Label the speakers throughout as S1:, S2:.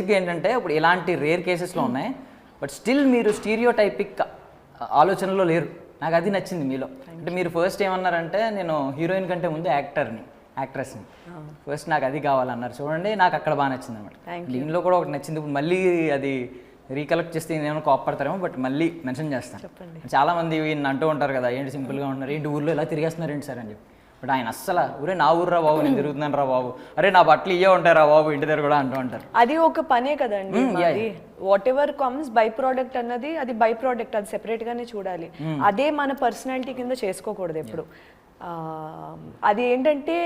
S1: బేసిక్గా ఏంటంటే ఇప్పుడు ఇలాంటి రేర్ కేసెస్లో ఉన్నాయి. బట్ స్టిల్ మీరు స్టీరియో టైపిక్ ఆలోచనలో లేరు. నాకు అది నచ్చింది మీలో. అంటే మీరు ఫస్ట్ ఏమన్నారంటే నేను హీరోయిన్ కంటే ముందు యాక్టర్ని యాక్ట్రెస్ని. ఫస్ట్ నాకు అది కావాలన్నారు. చూడండి నాకు అక్కడ బాగా నచ్చింది అనమాట దీనిలో కూడా ఒకటి నచ్చింది. ఇప్పుడు మళ్ళీ అది రీకలెక్ట్ చేస్తే నేను కోపడతారేమో బట్ మళ్ళీ మెన్షన్ చేస్తాను. చాలా మంది ఈయన అంటూ ఉంటారు కదా ఏంటి సింపుల్గా ఉన్నారు ఏంటి ఊర్లో ఇలా తిరిగేస్తున్నారు ఏంటి సార్? అని చెప్పి. బట్ ఆయన అస్సలు ఊరే నా ఊర్రా బాబు నేను తిరుగుతున్నాను రా బాబు. అరే నా బట్టలు ఇవే ఉంటాయి రా బాబు ఇంటి దగ్గర కూడా అంటూ ఉంటారు.
S2: అది ఒక పనే కదండి అది whatever comes by product అన్నది అది బై ప్రోడక్ట్ అది సెపరేట్ గానే చూడాలి. అదే మన పర్సనాలిటీ కింద చేసుకోకూడదు ఎప్పుడు. ఆ, అది ఏంటంటే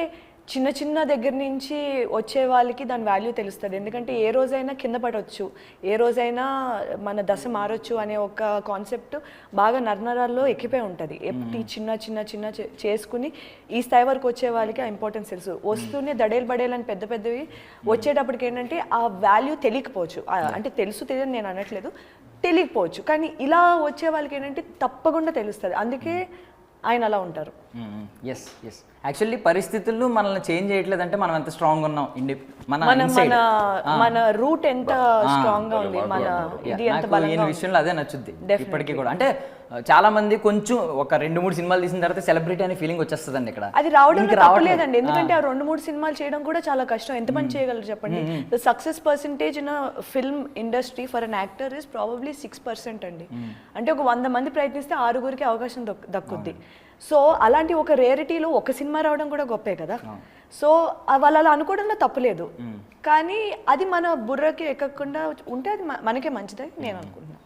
S2: చిన్న చిన్న దగ్గర నుంచి వచ్చే వాళ్ళకి దాని వాల్యూ తెలుస్తుంది. ఎందుకంటే ఏ రోజైనా కింద పడవచ్చు ఏ రోజైనా మన దశ మారొచ్చు అనే ఒక కాన్సెప్ట్ బాగా నరనరాల్లో ఎక్కిపోయి ఉంటుంది. ఎప్పటి చిన్న చిన్న చిన్న చే- చేసుకుని ఈ స్థాయి వరకు వచ్చే వాళ్ళకి ఆ ఇంపార్టెన్స్ తెలుసు. వస్తూనే దడేలు బడేలని పెద్ద పెద్దవి వచ్చేటప్పటికి ఏంటంటే ఆ వాల్యూ తెలియకపోవచ్చు. అంటే తెలుసు తెలియని నేను అనట్లేదు. తెలియకపోవచ్చు. కానీ ఇలా వచ్చే వాళ్ళకి ఏంటంటే తప్పకుండా తెలుస్తుంది. అందుకే ఆయన అలా ఉంటారు.
S1: ఎస్ ఎస్ యాక్చువల్లీ పరిస్థితులు మనల్ని చేంజ్ చేయట్లేదంటే మనం ఎంత స్ట్రాంగ్ ఉన్నాం? ఇండి మన
S2: మన రూట్ ఎంత స్ట్రాంగ్గా ఉంది మన ఇది ఎంత బలంగా
S1: విషయంలో అదే నచ్చుద్ది. ఇప్పటికీ కూడా. అంటే చాలా మంది కొంచెం ఒక రెండు మూడు సినిమాలు తీసిన తర్వాత సెలబ్రిటీ అనే ఫీలింగ్ వచ్చేస్తుందండి ఇక్కడ.
S2: అది రావడంలో
S1: ఇంక రావట్లేదు.
S2: తప్పలేదండి. ఎందుకంటే ఆ. రెండు మూడు సినిమాలు చేయడం కూడా చాలా కష్టం. ఎంతమంది చేయగలరు చెప్పండి? The success percentage in film industry for an actor is probably six percent అండి. అంటే ఒక వంద మంది ప్రయత్నిస్తే ఆరుగురికి అవకాశం దక్- దక్కుద్ది. సో అలాంటి ఒక రేరిటీలో ఒక సినిమా రావడం కూడా గొప్పే కదా. సో వాళ్ళు అలా అనుకోవడంలో తప్పలేదు. కానీ అది మన బుర్రకి ఎక్కకుండా ఉంటే అది మనకే మంచిదని నేను అనుకుంటున్నాను